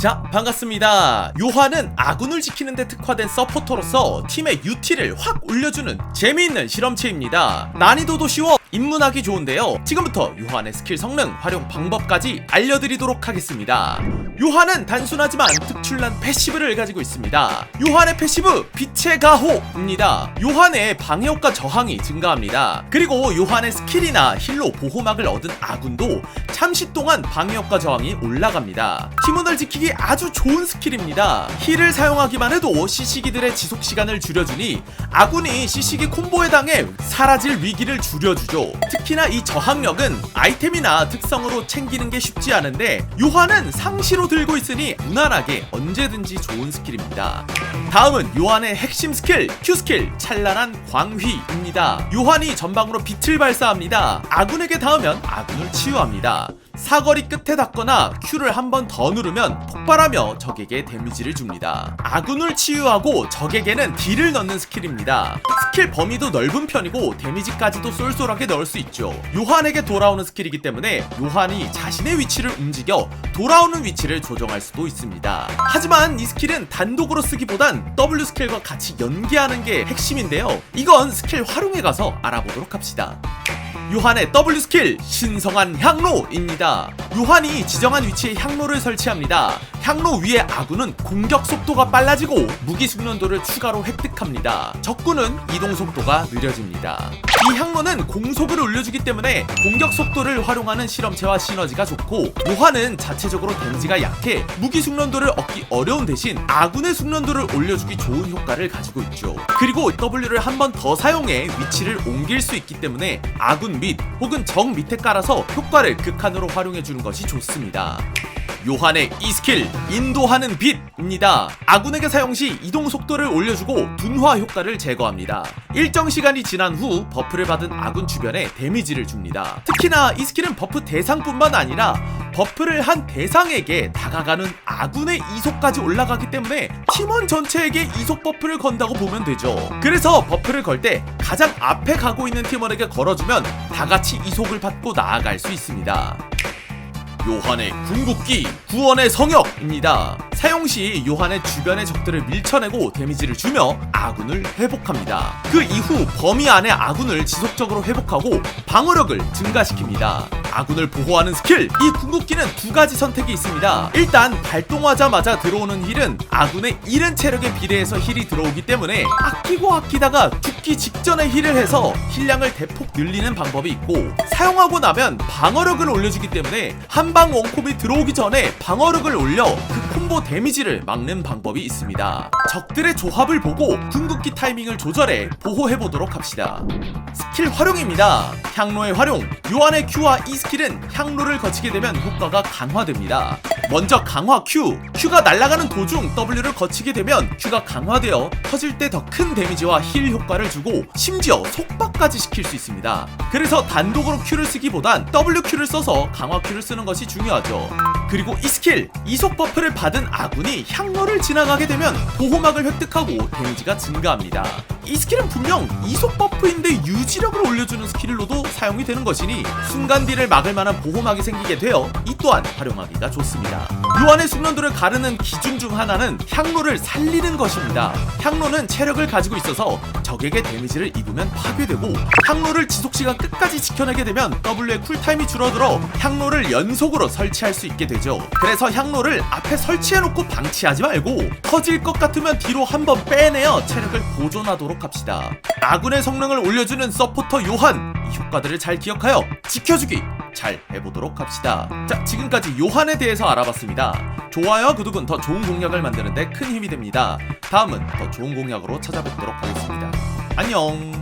자 반갑습니다. 요한은 아군을 지키는데 특화된 서포터로서 팀의 UT를 확 올려주는 재미있는 실험체입니다. 난이도도 쉬워 입문하기 좋은데요. 지금부터 요한의 스킬 성능 활용 방법까지 알려드리도록 하겠습니다. 요한은 단순하지만 특출난 패시브를 가지고 있습니다. 요한의 패시브 빛의 가호입니다. 요한의 방해효과 저항이 증가합니다. 그리고 요한의 스킬이나 힐로 보호막을 얻은 아군도 잠시 동안 방해효과 저항이 올라갑니다. 팀원을 지키기 아주 좋은 스킬입니다. 힐을 사용하기만 해도 시시기들의 지속시간을 줄여주니 아군이 시시기 콤보에 당해 사라질 위기를 줄여주죠 특히나 이 저항력은 아이템이나 특성으로 챙기는 게 쉽지 않은데 요한은 상시로 들고 있으니 무난하게 언제든지 좋은 스킬입니다. 다음은 요한의 핵심 스킬 Q 스킬 찬란한 광휘입니다. 요한이 전방으로 빛을 발사합니다. 아군에게 닿으면 아군을 치유합니다 사거리 끝에 닿거나 Q를 한 번 더 누르면 폭발하며 적에게 데미지를 줍니다. 아군을 치유하고 적에게는 딜을 넣는 스킬입니다. 스킬 범위도 넓은 편이고 데미지까지도 쏠쏠하게 넣을 수 있죠. 요한에게 돌아오는 스킬이기 때문에 요한이 자신의 위치를 움직여 돌아오는 위치를 조정할 수도 있습니다. 하지만 이 스킬은 단독으로 쓰기보단 W 스킬과 같이 연계하는 게 핵심인데요. 이건 스킬 활용에 가서 알아보도록 합시다. 요한의 W 스킬 신성한 향로입니다. 요한이 지정한 위치에 향로를 설치합니다. 향로 위에 아군은 공격 속도가 빨라지고 무기 숙련도를 추가로 획득합니다. 적군은 이동 속도가 느려집니다. 이 향로는 공속을 올려주기 때문에 공격 속도를 활용하는 실험체와 시너지가 좋고 요한은 자체적으로 데미지가 약해 무기 숙련도를 얻기 어려운 대신 아군의 숙련도를 올려주기 좋은 효과를 가지고 있죠. 그리고 W를 한 번 더 사용해 위치를 옮길 수 있기 때문에 아군 밑 혹은 적 밑에 깔아서 효과를 극한으로 활용해 주는 것이 좋습니다. 요한의 이 스킬 인도하는 빛입니다. 아군에게 사용 시 이동 속도를 올려주고 둔화 효과를 제거합니다. 일정 시간이 지난 후 버프를 받은 아군 주변에 데미지를 줍니다. 특히나 이 스킬은 버프 대상뿐만 아니라 버프를 한 대상에게 다가가는 아군의 이속까지 올라가기 때문에 팀원 전체에게 이속 버프를 건다고 보면 되죠. 그래서 버프를 걸 때 가장 앞에 가고 있는 팀원에게 걸어주면 다 같이 이속을 받고 나아갈 수 있습니다. 요한의 궁극기 구원의 성역입니다. 사용 시 요한의 주변의 적들을 밀쳐내고 데미지를 주며 아군을 회복합니다. 그 이후 범위 안에 아군을 지속적으로 회복하고 방어력을 증가시킵니다. 아군을 보호하는 스킬 이 궁극기는 두 가지 선택이 있습니다. 일단 발동하자마자 들어오는 힐은 아군의 잃은 체력에 비례해서 힐이 들어오기 때문에 아끼고 아끼다가 죽기 직전에 힐을 해서 힐량을 대폭 늘리는 방법이 있고 사용하고 나면 방어력을 올려주기 때문에 한방 원콤이 들어오기 전에 방어력을 올려 그 콤보 데미지를 막는 방법이 있습니다. 적들의 조합을 보고 궁극기 타이밍을 조절해 보호해보도록 합시다. 스킬 활용입니다. 향로의 활용. 요한의 Q와 이 스킬은 향로를 거치게 되면 효과가 강화됩니다. 먼저 강화 Q. Q가 날아가는 도중 W를 거치게 되면 Q가 강화되어 터질 때 더 큰 데미지와 힐 효과를 주고 심지어 속박까지 시킬 수 있습니다. 그래서 단독으로 Q를 쓰기보단 WQ를 써서 강화 Q를 쓰는 것이 중요하죠. 그리고 이 스킬 이속 버프를 받은 아군이 향로를 지나가게 되면 보호막을 획득하고 데미지가 증가합니다. 이 스킬은 분명 이속 버프인데 유지력을 올려주는 스킬로도 사용이 되는 것이니 순간 딜을 막을 만한 보호막이 생기게 되어 이 또한 활용하기가 좋습니다. 요한의 숙련도를 가르는 기준 중 하나는 향로를 살리는 것입니다. 향로는 체력을 가지고 있어서 적에게 데미지를 입으면 파괴되고 향로를 지속시간 끝까지 지켜내게 되면 W의 쿨타임이 줄어들어 향로를 연속으로 설치할 수 있게 되죠. 그래서 향로를 앞에 설치해놓고 방치하지 말고 터질 것 같으면 뒤로 한번 빼내어 체력을 보존하도록 합시다. 아군의 성능을 올려주는 서포터 요한 이 효과들을 잘 기억하여 지켜주기 잘 해보도록 합시다. 자, 지금까지 요한에 대해서 알아봤습니다. 좋아요와 구독은 더 좋은 공략을 만드는데 큰 힘이 됩니다. 다음은 더 좋은 공략으로 찾아뵙도록 하겠습니다. 안녕.